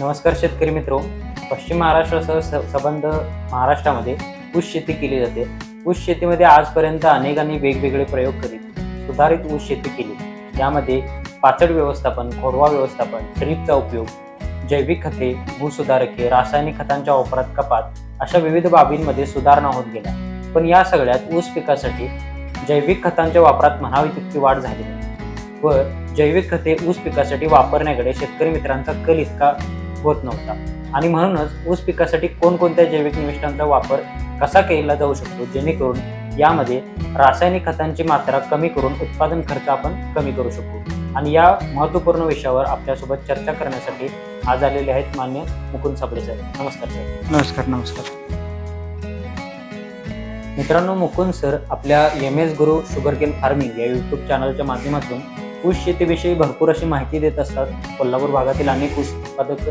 नमस्कार शेतकरी मित्रो. पश्चिम महाराष्ट्रासह संबंध महाराष्ट्रामध्ये ऊस शेती केली जाते. ऊस शेतीमध्ये आजपर्यंत अनेकांनी वेगवेगळे प्रयोग करीत सुधारित ऊस शेती केली. यामध्ये पाचड व्यवस्थापन खोडवा व्यवस्थापन ट्रीपचा उपयोग जैविक खते भूसुधारके रासायनिक खतांच्या वापरात कपात अशा विविध बाबींमध्ये सुधारणा होत गेल्या. पण या सगळ्यात ऊस पिकासाठी जैविक खतांच्या वापरात म्हणावी तितकी वाढ झाली व जैविक खते ऊस पिकासाठी वापरण्याकडे शेतकरी मित्रांचा कल इतका होत नव्हता. आणि म्हणूनच ऊस पिकासाठी कोणकोणत्या जैविक निविष्ठांचा वापर कसा केला जाऊ शकतो? जेणेकरून यामध्ये रासायनिक खतांची मात्रा कमी करून उत्पादन खर्च आपण कमी करू शकू. आणि या महत्त्वपूर्ण विषयावर आपल्यासोबत चर्चा करण्यासाठी आज आलेले आहेत मान्य मुकुंद साबळे सर नमस्कार सर नमस्कार नमस्कार. मित्रांनो मुकुंद सर आपल्या M S Guru sugar cane farming या युट्यूब चॅनलच्या माध्यमातून ऊस शेतीविषयी भरपूर अशी माहिती देत असतात. कोल्हापूर भागातील अनेक ऊस उत्पादक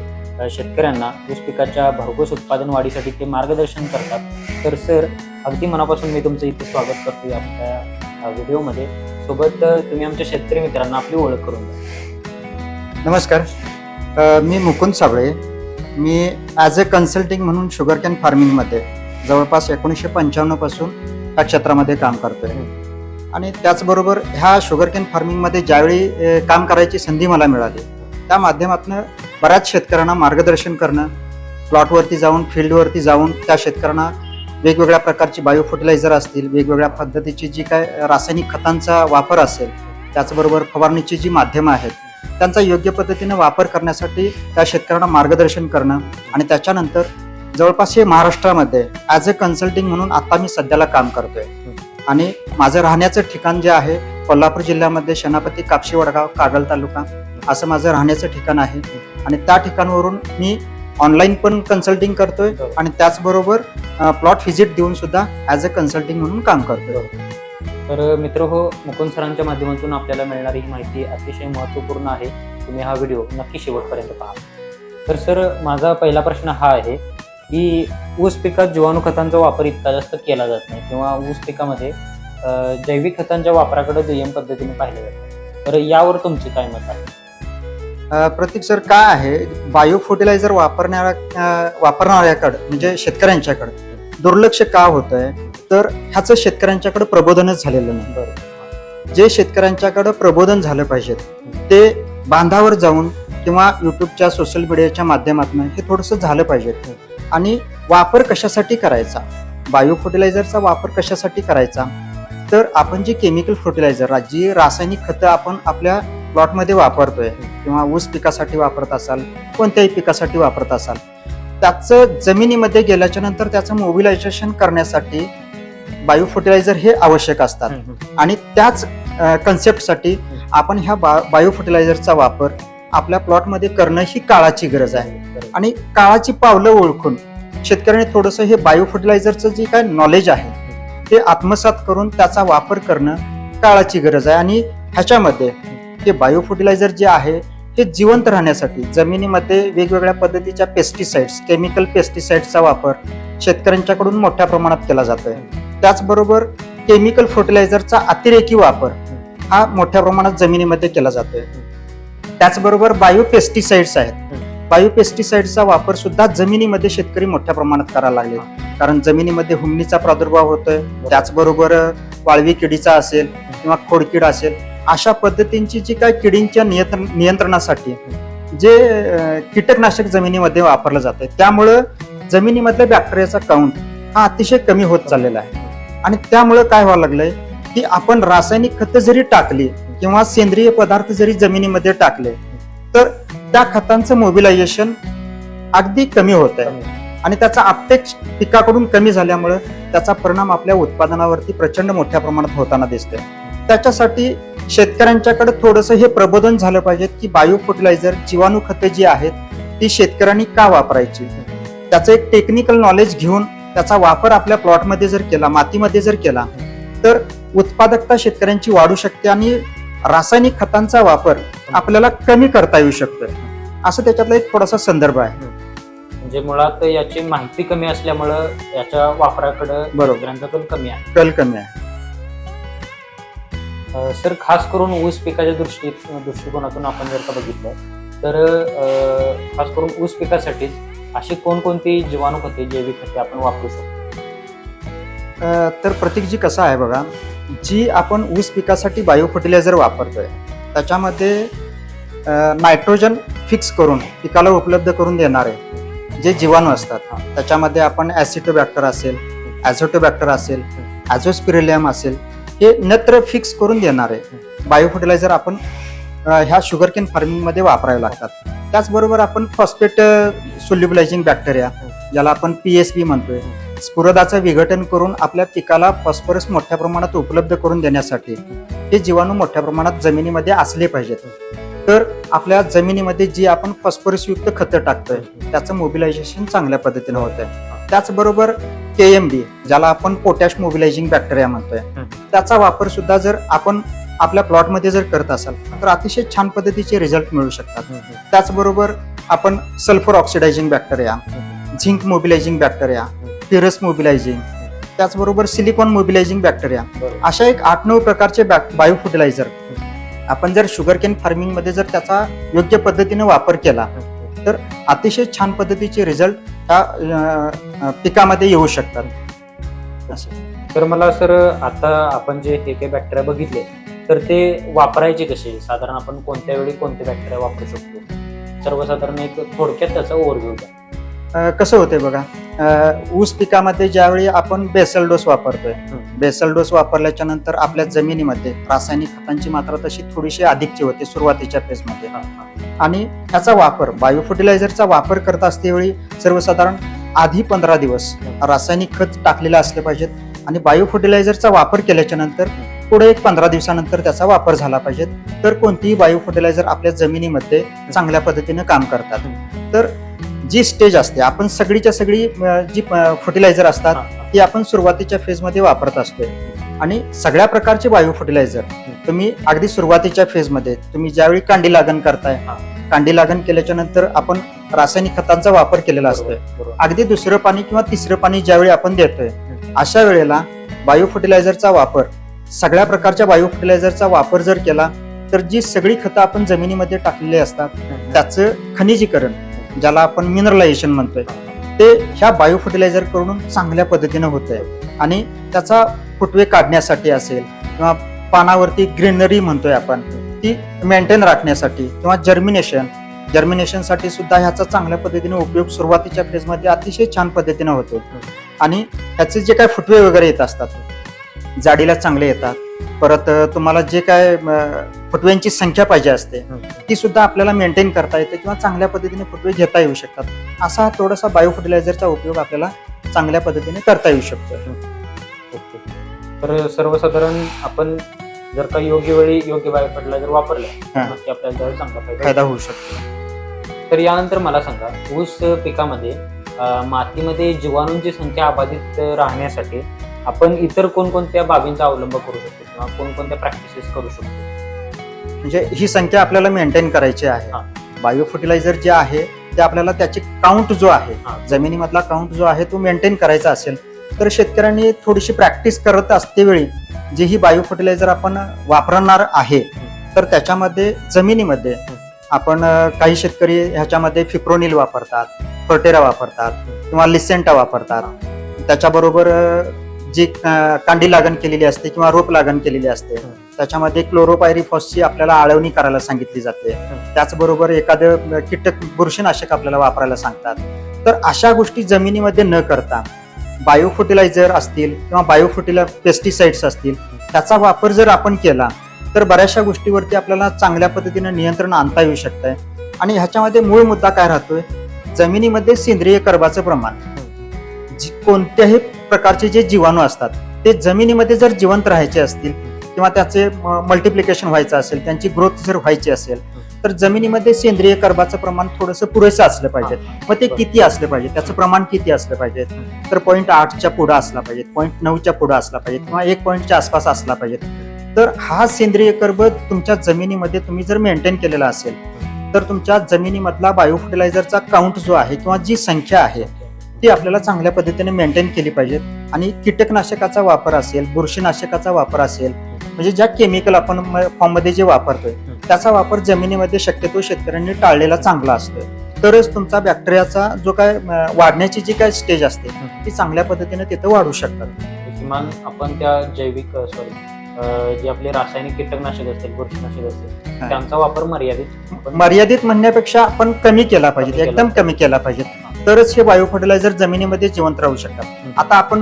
शेतकऱ्यांना ऊस पिकाच्या भरघोस उत्पादन वाढीसाठी ते मार्गदर्शन करतात. तर सर अगदी मनापासून मी तुमचं इथे स्वागत करतो आपल्या अ, व्हिडिओमध्ये. सोबत तुम्ही आमच्या शेतकरी मित्रांना आपली ओळख करून द्या. नमस्कार. मी मुकुंद साबळे. मी ॲज अ कन्सल्टिंग म्हणून शुगर कॅन फार्मिंगमध्ये जवळपास एकोणीसशे पंच्याण्णवपासून या क्षेत्रामध्ये काम करतोय. आणि त्याचबरोबर ह्या शुगर कॅन फार्मिंगमध्ये ज्यावेळी काम करायची संधी मला मिळाली त्या माध्यमातून बऱ्याच शेतकऱ्यांना मार्गदर्शन करणं प्लॉटवरती जाऊन फील्डवरती जाऊन त्या शेतकऱ्यांना वेगवेगळ्या प्रकारची बायो फर्टिलायझर असतील वेगवेगळ्या पद्धतीची जी काय रासायनिक खतांचा वापर असेल त्याचबरोबर फवारणीची जी माध्यमं आहेत त्यांचा योग्य पद्धतीने वापर करण्यासाठी त्या शेतकऱ्यांना मार्गदर्शन करणं आणि त्याच्यानंतर जवळपास हे महाराष्ट्रामध्ये ॲज अ कन्सल्टिंग म्हणून आता मी सध्याला काम करतोय. आणि माझं राहण्याचं ठिकाण जे आहे कोल्हापूर जिल्ह्यामध्ये सेनापती कापशी वडगाव कागल तालुका असं माझं राहण्याचं ठिकाण आहे. आणि त्या ठिकाणावरून मी ऑनलाईन पण कन्सल्टिंग करतोय आणि त्याचबरोबर प्लॉट व्हिजिट देऊन सुद्धा ॲज अ कन्सल्टिंग म्हणून काम करतोय. तर मित्र हो मुकुंद सरांच्या माध्यमातून आपल्याला मिळणारी ही माहिती अतिशय महत्त्वपूर्ण आहे. तुम्ही हा व्हिडिओ नक्की शेवटपर्यंत पहा. तर सर माझा पहिला प्रश्न हा आहे की ऊस पिकात जीवाणू खतांचा वापर इतका जास्त केला जात नाही किंवा ऊस पिकामध्ये जैविक खतांच्या वापराकडे दुय्यम पद्धतीने पाहिलं जातं तर यावर तुमचे काय मत आहे? प्रतीक सर काय आहे? बायो फर्टिलायझर वापरणाऱ्या वापरणाऱ्याकडं म्हणजे शेतकऱ्यांच्याकडं दुर्लक्ष का होत आहे तर ह्याचं शेतकऱ्यांच्याकडे प्रबोधनच झालेलं नाही. बरोबर जे शेतकऱ्यांच्याकडे प्रबोधन झालं पाहिजे ते बांधावर जाऊन किंवा युट्यूबच्या सोशल मीडियाच्या माध्यमातून हे थोडंसं झालं पाहिजे आणि वापर कशासाठी करायचा? बायो फर्टिलायझरचा वापर कशासाठी करायचा? तर आपण जे केमिकल फर्टिलायझर जी रासायनिक खतं आपण आपल्या प्लॉटमध्ये वापरतोय किंवा ऊस पिकासाठी वापरत असाल कोणत्याही पिकासाठी वापरत असाल त्याचं जमिनीमध्ये गेल्याच्यानंतर त्याचं मोबिलायझेशन करण्यासाठी बायो फर्टिलायझर हे आवश्यक असतात. आणि त्याच कन्सेप्टसाठी आपण ह्या बा बायो फर्टिलायझरचा वापर आपल्या प्लॉटमध्ये करणं ही काळाची गरज आहे. आणि काळाची पावलं ओळखून शेतकऱ्याने थोडंसं हे बायो फर्टिलायझरचं जे काय नॉलेज आहे ते आत्मसात करून त्याचा वापर करणं काळाची गरज आहे. आणि ह्याच्यामध्ये हे बायो फर्टिलायझर जे आहे हे जिवंत राहण्यासाठी जमिनीमध्ये वेगवेगळ्या पद्धतीच्या पेस्टिसाइड्स केमिकल पेस्टिसाइड्सचा वापर शेतकऱ्यांच्याकडून मोठ्या प्रमाणात केला जातोय. त्याचबरोबर केमिकल फर्टिलायझरचा अतिरेकी वापर हा मोठ्या प्रमाणात जमिनीमध्ये केला जातोय. त्याचबरोबर बायोपेस्टिसाइड्स आहेत. बायोपेस्टिसाइडचा वापर सुद्धा जमिनीमध्ये शेतकरी मोठ्या प्रमाणात करायला लागले. कारण जमिनीमध्ये हुमणीचा प्रादुर्भाव होतोय. त्याचबरोबर वाळवी किडीचा असेल किंवा खोडकीड असेल अशा पद्धतींची जी काय किडींच्या नियंत्रण नियंत्रणासाठी जे कीटकनाशक जमिनीमध्ये वापरलं जातं त्यामुळं जमिनीमधल्या बॅक्टेरियाचा काउंट हा अतिशय कमी होत चाललेला आहे. आणि त्यामुळं काय व्हायला लागलंय की आपण रासायनिक खतं जरी टाकली किंवा सेंद्रिय पदार्थ जरी जमिनीमध्ये टाकले तर त्या खतांचं मोबिलायझेशन अगदी कमी होत आहे आणि त्याचा अपटेक पिकाकडून कमी झाल्यामुळं त्याचा परिणाम आपल्या उत्पादनावरती प्रचंड मोठ्या प्रमाणात होताना दिसतोय. त्याच्यासाठी शेतकऱ्यांच्याकडे थोडंसं हे प्रबोधन झालं पाहिजे की बायो फर्टिलायझर जीवाणू खते जी आहेत ती शेतकऱ्यांनी का वापरायची? त्याचं एक टेक्निकल नॉलेज घेऊन त्याचा वापर आपल्या प्लॉटमध्ये जर केला मातीमध्ये जर केला तर उत्पादकता शेतकऱ्यांची वाढू शकते आणि रासायनिक खतांचा वापर आपल्याला कमी करता येऊ शकतो. असं त्याच्यातला एक थोडासा संदर्भ आहे. म्हणजे मुळात याची माहिती कमी असल्यामुळं याच्या वापराकडे बरोबर. कल कमी आहे. कल कमी आहे. सर खास करून ऊस पिकाच्या दृष्टी दृष्टिकोनातून आपण जर का बघितलं तर खास करून ऊस पिकासाठी अशी कोणकोणती जीवाणू खते जैविक खते आपण वापरू शकतो? तर तर प्रतीकजी कसं आहे बघा जी आपण ऊस पिकासाठी बायो फर्टिलायझर वापरतोय त्याच्यामध्ये नायट्रोजन फिक्स करून पिकाला उपलब्ध करून देणारे जे जीवाणू असतात त्याच्यामध्ये आपण ॲसिटोबॅक्टर असेल ॲझोटोबॅक्टर असेल ॲझोस्पिरिलियम असेल हे नत्र फिक्स करून देणारे बायो फर्टिलायझर आपण ह्या शुगर केन फार्मिंगमध्ये वापरावे लागतात. त्याचबरोबर आपण फॉस्फेट सोल्युबलायझिंग बॅक्टेरिया ज्याला आपण पी एस बी म्हणतोय स्फुरदाचं विघटन करून आपल्या पिकाला फॉस्फरस मोठ्या प्रमाणात उपलब्ध करून देण्यासाठी हे जीवाणू मोठ्या प्रमाणात जमिनीमध्ये असले पाहिजेत. तर आपल्या जमिनीमध्ये जी आपण फॉस्फरसयुक्त खतं टाकतोय त्याचं मोबिलायझेशन चांगल्या पद्धतीनं होत आहे त्याचबरोबर के एम बी ज्याला आपण पोटॅश मोबिलायझिंग बॅक्टेरिया म्हणतोय. त्याचा वापर सुद्धा जर आपण आपल्या प्लॉटमध्ये जर करत असाल तर अतिशय छान पद्धतीचे रिझल्ट मिळू शकतात. त्याचबरोबर आपण sulphur oxidising bacteria zinc mobilising bacteria ferrous mobilising त्याचबरोबर सिलिकॉन मोबिलायझिंग बॅक्टेरिया अशा एक आठ नऊ प्रकारचे बायो फर्टिलायझर आपण जर शुगर केन फार्मिंगमध्ये जर त्याचा योग्य पद्धतीने वापर केला अतिशय छान पद्धतीचे रिझल्ट ह्या पिकामध्ये येऊ शकतात. असं. तर मला सर आता आपण जे हे काही बॅक्टेरिया बघितले तर ते वापरायचे कसे? साधारण आपण कोणत्या वेळी कोणते बॅक्टेरिया वापरू शकतो? सर्वसाधारण एक थोडक्यात त्याचा ओव्हरव्ह्यू द्या. कसं होतंय बघा? ऊस पिकामध्ये ज्यावेळी आपण बेसल डोस वापरतोय बेसल डोस वापरल्याच्या नंतर आपल्या जमिनीमध्ये रासायनिक खतांची मात्रा तशी थोडीशी अधिकची होते सुरुवातीच्या फेजमध्ये. आणि ह्याचा वापर बायो फर्टिलायझरचा वापर करत असतेवेळी सर्वसाधारण आधी पंधरा दिवस रासायनिक खत टाकलेलं असले पाहिजेत आणि बायो फर्टिलायझरचा वापर केल्याच्यानंतर पुढे एक पंधरा दिवसानंतर त्याचा वापर झाला पाहिजे तर कोणतीही बायो फर्टिलायझर आपल्या जमिनीमध्ये चांगल्या पद्धतीने काम करतात. तर जी स्टेज असते आपण सगळीच्या सगळी जी फर्टिलायझर असतात. ती आपण सुरुवातीच्या फेजमध्ये वापरत असतोय आणि सगळ्या प्रकारचे बायो फर्टिलायझर तुम्ही अगदी सुरुवातीच्या फेजमध्ये तुम्ही ज्यावेळी कांडी लागण करताय. कांडी लागण केल्याच्यानंतर आपण रासायनिक खतांचा वापर केलेला असतोय. अगदी दुसरं पाणी किंवा तिसरं पाणी ज्यावेळी आपण देतोय अशा वेळेला बायो फर्टिलायझरचा वापर सगळ्या प्रकारच्या बायो फर्टिलायझरचा वापर जर केला तर जी सगळी खतं आपण जमिनीमध्ये टाकलेली असतात त्याचं खनिजीकरण ज्याला आपण मिनरलायझेशन म्हणतोय ते ह्या बायो फर्टिलायझर करून चांगल्या पद्धतीनं होत आहे आणि त्याचा फुटवे काढण्यासाठी असेल किंवा पानावरती ग्रीनरी म्हणतोय आपण ती मेंटेन राखण्यासाठी किंवा जर्मिनेशन जर्मिनेशनसाठी सुद्धा ह्याचा चांगल्या पद्धतीने उपयोग सुरुवातीच्या फेजमध्ये अतिशय छान पद्धतीने होतो आणि ह्याचे जे काय फुटवे वगैरे येत असतात जाडीला चांगले येतात परत तुम्हाला जे काय फुटव्यांची संख्या पाहिजे असते ती सुद्धा आपल्याला मेंटेन करता येते किंवा चांगल्या पद्धतीने फुटवे घेता येऊ शकतात. असा हा थोडासा बायो फर्टिलायझरचा उपयोग आपल्याला चांगल्या पद्धतीने करता येऊ शकतो. ओके. तर सर्वसाधारण आपण जर का योग्य वेळी योग्य बायो फर्टिलायझर वापरलं. नक्की आपल्याला चांगला फायदा होऊ शकतो. तर यानंतर मला सांगा ऊस पिकामध्ये मातीमध्ये जीवाणूंची संख्या अबाधित राहण्यासाठी आपण इतर कोणकोणत्या बाबींचा अवलंब करू शकतो? किंवा कोणकोणत्या प्रॅक्टिसेस करू शकतो. म्हणजे ही संख्या आपल्याला मेंटेन करायची आहे. बायो फर्टिलायझर जे आहे ते आपल्याला त्याचे काउंट जो आहे. जमिनीमधला काउंट जो आहे तो मेंटेन करायचा असेल तर शेतकऱ्यांनी थोडीशी प्रॅक्टिस करत असते वेळी जे ही बायो फर्टिलायझर आपण वापरणार आहे तर त्याच्यामध्ये जमिनीमध्ये आपण काही शेतकरी ह्याच्यामध्ये फिप्रोनिल वापरतात फर्टेरा वापरतात किंवा लिसेंटा वापरतात. त्याच्याबरोबर जी कांडी लागण केलेली असते किंवा रोप लागण केलेली असते त्याच्यामध्ये क्लोरोपायरिफॉसची आपल्याला आळवणी करायला सांगितली जाते. त्याचबरोबर एखादं कीटक बुरशीनाशक आपल्याला वापरायला सांगतात. तर अशा गोष्टी जमिनीमध्ये न करता बायो फर्टिलायझर असतील किंवा बायो फर्टिला पेस्टिसाइड्स असतील त्याचा वापर जर आपण केला तर बऱ्याचशा गोष्टीवरती आपल्याला चांगल्या पद्धतीने नियंत्रण आणता येऊ शकतंय. आणि ह्याच्यामध्ये मूळ मुद्दा काय राहतोय? जमिनीमध्ये सेंद्रिय कर्बाचं प्रमाण. जी- कोणत्याही प्रकारचे जे जीवाणू असतात ते जमिनीमध्ये जर जिवंत राहायचे असतील किंवा त्याचे मल्टिप्लिकेशन व्हायचं असेल त्यांची ग्रोथ जर व्हायची असेल तर जमिनीमध्ये सेंद्रिय कर्बाचं प्रमाण थोडंसं पुरेसं असलं पाहिजे. मग ते किती असलं पाहिजे? त्याचं प्रमाण किती असलं पाहिजे? तर पॉईंट आठच्या पुढं असला पाहिजे पॉईंट नऊच्या पुढं असला पाहिजे किंवा एक पॉईंटच्या आसपास असला पाहिजे. तर हा सेंद्रिय कर्ब तुमच्या जमिनीमध्ये तुम्ही जर मेंटेन केलेला असेल तर तुमच्या जमिनीमधला बायो फर्टिलायझरचा काउंट जो आहे किंवा जी संख्या आहे ती आपल्याला चांगल्या पद्धतीने मेंटेन केली पाहिजे आणि कीटकनाशकाचा वापर असेल बुरशीनाशकाचा वापर असेल म्हणजे ज्या केमिकल आपण फॉर्ममध्ये जे वापरतोय त्याचा वापर जमिनीमध्ये शक्यतो शेतकऱ्यांनी टाळलेला चांगला असतोय. तरच तुमचा बॅक्टेरियाचा जो काय वाढण्याची जी काय स्टेज असते ती चांगल्या पद्धतीने तिथं वाढू शकतात. किमान आपण त्या जैविक सॉरी जे आपले रासायनिक कीटकनाशक असतील बुरशीनाशक असतील. त्यांचा वापर मर्यादित मर्यादित म्हणण्यापेक्षा आपण कमी केला पाहिजे एकदम कमी केला पाहिजे. तरच हे बायो फर्टिलायझर जमिनीमध्ये जिवंत राहू शकतात. आता आपण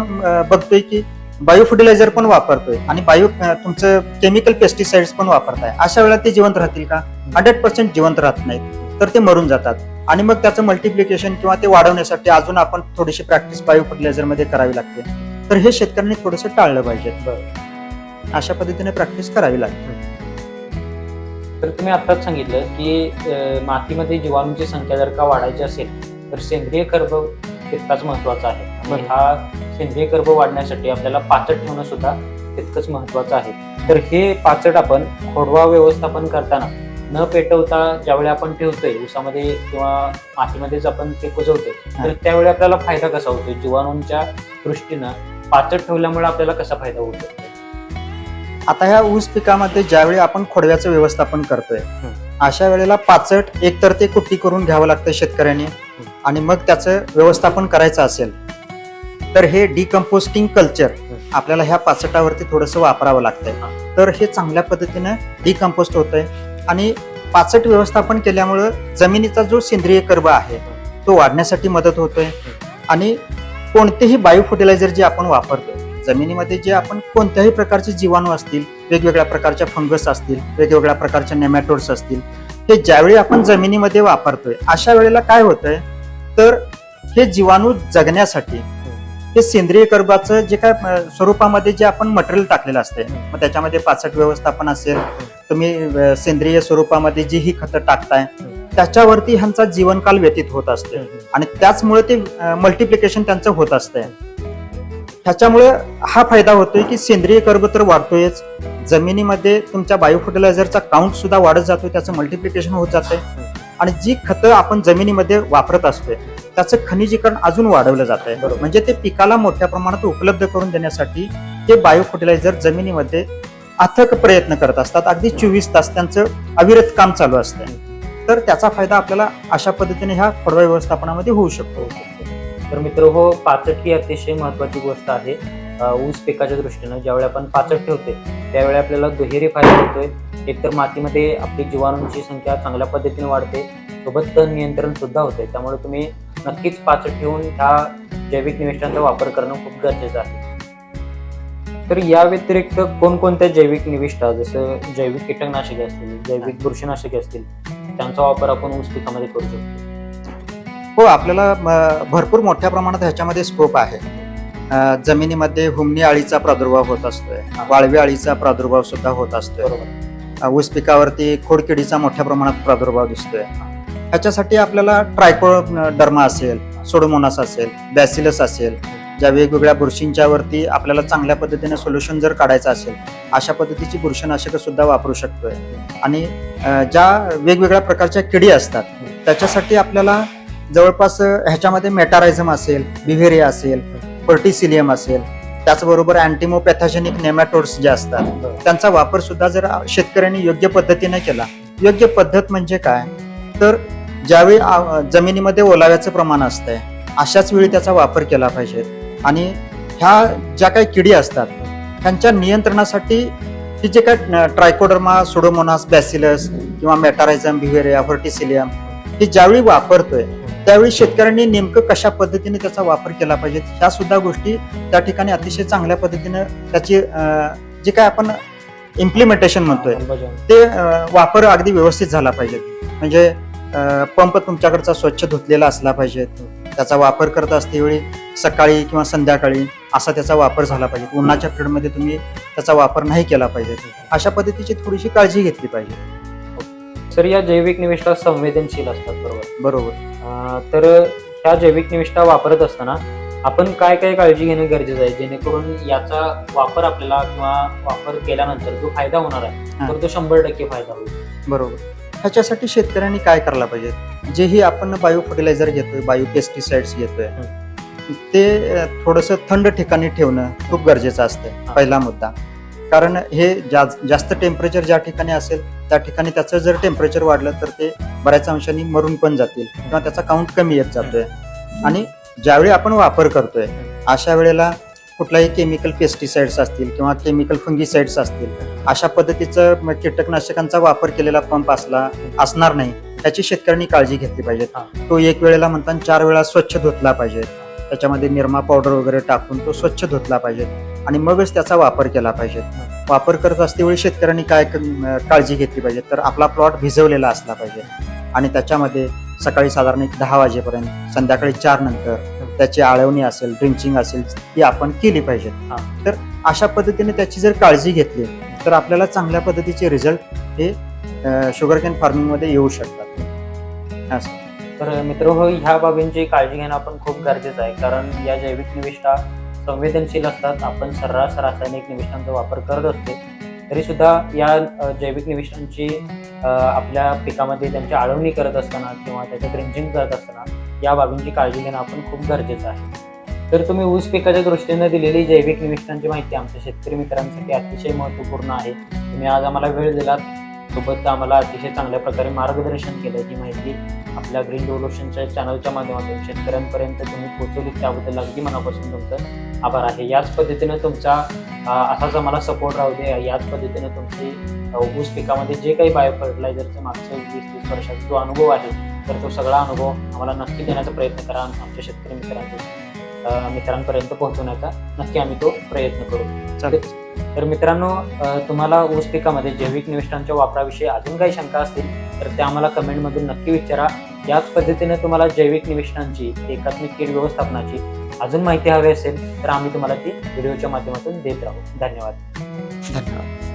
बघतोय की बायो फर्टिलायझर पण वापरतोय आणि बायो तुमचं केमिकल पेस्टिसाइड्स पण वापरताय. अशा वेळेला ते जिवंत राहतील का? हंड्रेड पर्सेंट जिवंत राहत नाहीत. तर ते मरून जातात. आणि मग त्याचं मल्टिप्लिकेशन किंवा ते वाढवण्यासाठी अजून आपण थोडीशी प्रॅक्टिस बायो फर्टिलायझरमध्ये करावी लागते. तर हे शेतकऱ्यांनी थोडंसं टाळलं पाहिजे. अशा पद्धतीने प्रॅक्टिस करावी लागते. तर तुम्ही आताच सांगितलं की मातीमध्ये जीवाणूंची संख्या जर का वाढायची असेल तर सेंद्रिय कर्ब तितकाच महत्त्वाचा आहे. आणि. हा सेंद्रिय कर्ब वाढण्यासाठी आपल्याला पाचट ठेवणं सुद्धा तितकंच महत्वाचं आहे. तर हे पाचट आपण खोडवा व्यवस्थापन करताना न पेटवता ज्यावेळी आपण ठेवतोय ऊसामध्ये किंवा मातीमध्येच आपण ते कुजवतोय तर. त्यावेळी आपल्याला फायदा कसा होतोय? जीवाणूंच्या दृष्टीनं पाचट ठेवल्यामुळे आपल्याला कसा फायदा होतो आता ह्या ऊस पिकामध्ये ज्यावेळी आपण खोडव्याचं व्यवस्थापन करतोय अशा वेळेला पाचट एकतर ते कुट्टी करून घ्यावं लागतं शेतकऱ्यांनी आणि मग त्याचं व्यवस्थापन करायचं असेल तर हे डिकम्पोस्टिंग कल्चर आपल्याला ह्या पाचटावरती थोडंसं वापरावं लागतंय. तर हे चांगल्या पद्धतीनं डिकम्पोस्ट होतंय आणि पाचट व्यवस्थापन केल्यामुळं जमिनीचा जो सेंद्रिय कर्ब आहे तो वाढण्यासाठी मदत होतोय आणि कोणतेही बायो फर्टिलायझर जे आपण वापरतोय जमिनीमध्ये जे आपण कोणत्याही प्रकारचे जीवाणू असतील वेगवेगळ्या प्रकारच्या फंगस असतील वेगवेगळ्या प्रकारच्या नेमॅटोड्स असतील. हे ज्यावेळी आपण जमिनीमध्ये वापरतोय अशा वेळेला काय होतंय? तर हे जीवाणू जगण्यासाठी हे सेंद्रिय कर्बाचं जे काय स्वरूपामध्ये जे आपण मटेरियल टाकलेलं असते मग त्याच्यामध्ये पाचट व्यवस्थापन असेल तुम्ही सेंद्रिय स्वरूपामध्ये जी ही खतं टाकताय त्याच्यावरती ह्यांचा जीवनकाल व्यतीत होत असते आणि त्याचमुळे ते मल्टिप्लिकेशन त्यांचं होत असतंय. ह्याच्यामुळे हा फायदा होतोय की सेंद्रिय कर्ब तर वाढतोयच. जमिनीमध्ये तुमच्या बायो फर्टिलायझरचा काउंट सुद्धा वाढत जातोय त्याचं मल्टिप्लिकेशन होत जातंय. आणि जी खतं आपण जमिनीमध्ये वापरत असतोय त्याचं खनिजीकरण अजून वाढवलं जात आहे बरोबर. म्हणजे ते पिकाला मोठ्या प्रमाणात उपलब्ध करून देण्यासाठी ते बायो फर्टिलायझर जमिनीमध्ये अथक प्रयत्न करत असतात. अगदी चोवीस तास त्यांचं अविरत काम चालू असतं तर त्याचा फायदा आपल्याला अशा पद्धतीने ह्या खोडवा व्यवस्थापनामध्ये होऊ शकतो. तर मित्र हो पाचट ही अतिशय महत्वाची गोष्ट आहे. ऊस पिकाच्या दृष्टीनं ज्यावेळी आपण पाचट ठेवतोय त्यावेळी आपल्याला दुहेरी फायदा होतोय. एकतर मातीमध्ये आपली जीवाणूंची संख्या चांगल्या पद्धतीने वाढते सोबत तण नियंत्रण सुद्धा होते त्यामुळे तुम्ही नक्कीच पाचट ठेवून ह्या जैविक निविष्ठांचा वापर करणं खूप गरजेचं आहे. तर या व्यतिरिक्त कोणकोणत्या जैविक निविष्ठा जसं जैविक कीटकनाशके असतील जैविक बुरशीनाशके असतील त्यांचा वापर आपण ऊस पिकामध्ये करू शकतो. हो आपल्याला भरपूर मोठ्या प्रमाणात ह्याच्यामध्ये स्कोप आहे. जमिनीमध्ये हुमणी अळीचा प्रादुर्भाव होत असतोय. वाळवी अळीचा प्रादुर्भाव सुद्धा होत असतोय. ऊस पिकावरती खोडकिडीचा मोठ्या प्रमाणात प्रादुर्भाव दिसतोय. ह्याच्यासाठी आपल्याला ट्रायको डर्मा असेल सोडोमोनास असेल बॅसिलस असेल ज्या वेगवेगळ्या बुरशींच्या वरती आपल्याला चांगल्या पद्धतीने सोल्युशन जर काढायचं असेल अशा पद्धतीची बुरशीनाशकं सुद्धा वापरू शकतोय. आणि ज्या वेगवेगळ्या प्रकारच्या किडी असतात त्याच्यासाठी आपल्याला जवळपास ह्याच्यामध्ये मेटारायझम असेल बिव्हेरिया असेल पर्टिसिलियम असेल त्याचबरोबर अँटीमोपॅथॉजेनिक नेमॅटोड्स जे असतात त्यांचा वापर सुद्धा जर शेतकऱ्यांनी योग्य पद्धतीने केला. योग्य पद्धत म्हणजे काय? तर ज्यावेळी जमिनीमध्ये ओलाव्याचं प्रमाण असतंय अशाच वेळी त्याचा वापर केला पाहिजे. आणि ह्या ज्या काही किडी असतात त्यांच्या नियंत्रणासाठी ती जे काय ट्रायकोडर्मा सुडोमोनास बॅसिलस किंवा मेटारायझम बिव्हेरिया फर्टिसिलियम हे ज्यावेळी वापरतोय त्यावेळी शेतकऱ्यांनी नेमकं कशा पद्धतीने त्याचा वापर केला पाहिजे? ह्या सुद्धा गोष्टी त्या ठिकाणी अतिशय चांगल्या पद्धतीनं त्याची जे काय आपण इम्प्लिमेंटेशन म्हणतोय ते वापर अगदी व्यवस्थित झाला पाहिजे. म्हणजे पंप तुमच्याकडचा स्वच्छ धुतलेला असला पाहिजे त्याचा वापर करत असतेवेळी सकाळी किंवा संध्याकाळी असा त्याचा वापर झाला पाहिजे. उन्हाच्या पिरियडमध्ये तुम्ही त्याचा वापर नाही केला पाहिजे. अशा पद्धतीची थोडीशी काळजी घेतली पाहिजे. सर या जैविक निविष्ठा संवेदनशील असतात बरोबर? बरोबर. अं, तर ह्या जैविक निविष्ठा वापरत असताना आपण काय काय काळजी घेणं गरजेचं आहे? जेणेकरून याचा वापर आपल्याला किंवा वापर केल्यानंतर जो फायदा होणार आहे हा. तर तो शंभर टक्के फायदा होईल. बरोबर. ह्याच्यासाठी शेतकऱ्यांनी काय करायला पाहिजे? जेही आपण बायो फर्टिलायझर घेतोय बायो पेस्टिसाइड्स घेतोय ते अं, थोडंसं थंड ठिकाणी ठेवणं खूप गरजेचं असतं हा. पहिला मुद्दा. कारण हे जा- जास्त टेम्परेचर ज्या ठिकाणी असेल त्या ठिकाणी त्याचं जर टेम्परेचर वाढलं तर ते बऱ्याच अंशाने मरून पण जातील किंवा त्याचा काउंट कमी येत जातोय. आणि ज्यावेळी आपण वापर करतोय अशा वेळेला कुठलाही केमिकल पेस्टिसाइड्स असतील किंवा केमिकल फंगिसाइड्स असतील अशा पद्धतीचं कीटकनाशकांचा वापर केलेला पंप असला असणार नाही याची शेतकऱ्यांनी काळजी घेतली पाहिजे. तो एक वेळेला म्हणताना चार वेळा स्वच्छ धुतला पाहिजे. त्याच्यामध्ये निरमा पावडर वगैरे टाकून तो स्वच्छ धुतला पाहिजे. आणि मगच त्याचा वापर केला पाहिजे. वापर करत असतेवेळी शेतकऱ्यांनी काय काळजी घेतली पाहिजे तर आपला प्लॉट भिजवलेला असला पाहिजे. आणि त्याच्यामध्ये सकाळी साधारण एक दहा वाजेपर्यंत संध्याकाळी चार नंतर त्याची आळवणी असेल ड्रिंचिंग असेल ती आपण केली पाहिजे. तर अशा पद्धतीने त्याची जर काळजी घेतली तर आपल्याला चांगल्या पद्धतीचे रिझल्ट हे शुगर कॅन फार्मिंगमध्ये येऊ शकतात. तर मित्र हो ह्या बाबींची काळजी घेणं आपण खूप गरजेचं आहे. कारण या जैविक निविष्ठा संवेदनशील असतात आपण सर्रास रासायनिक निविष्ठांचा वापर करत असतो. तरी सुद्धा या जैविक निविष्ठांची आपल्या पिकामध्ये त्यांची आळवणी करत असताना किंवा त्याचं ड्रिंचिंग करत असताना या बाबींची काळजी घेणं आपण खूप गरजेचं आहे. तर तुम्ही ऊस पिकाच्या दृष्टीने दिलेली जैविक निविष्ठांची माहिती आमच्या शेतकरी मित्रांसाठी अतिशय महत्त्वपूर्ण आहे. तुम्ही आज आम्हाला वेळ दिलात. सोबत आम्हाला अतिशय चांगल्या प्रकारे मार्गदर्शन केलं ही माहिती आपल्या ग्रीन रेव्होल्युशनच्या चॅनलच्या माध्यमातून शेतकऱ्यांपर्यंत तुम्ही पोहोचवली त्याबद्दल अगदी मनापासून तुमचं आभार आहे. याच पद्धतीनं तुमचा असाच आम्हाला सपोर्ट राहू दे. याच पद्धतीनं तुमची ऊस पिकामध्ये जे काही बायो फर्टिलायझरचं मागच्या वीस तीस वर्षाचा जो अनुभव आहे तर तो सगळा अनुभव आम्हाला नक्की देण्याचा प्रयत्न करा. आमच्या शेतकरी मित्रांच्या मित्रांपर्यंत पोहोचवण्याचा नक्की आम्ही तो प्रयत्न करू. चालेल. तर मित्रांनो तुम्हाला ऊस पिकामध्ये जैविक निविष्ठांच्या वापराविषयी अजून काही शंका असतील तर त्या आम्हाला कमेंटमधून नक्की विचारा. याच पद्धतीने तुम्हाला जैविक निविष्ठांची एकात्मिक कीड व्यवस्थापनाची अजून माहिती हवी असेल तर आम्ही तुम्हाला ती व्हिडिओच्या माध्यमातून देत राहू. धन्यवाद. धन्यवाद.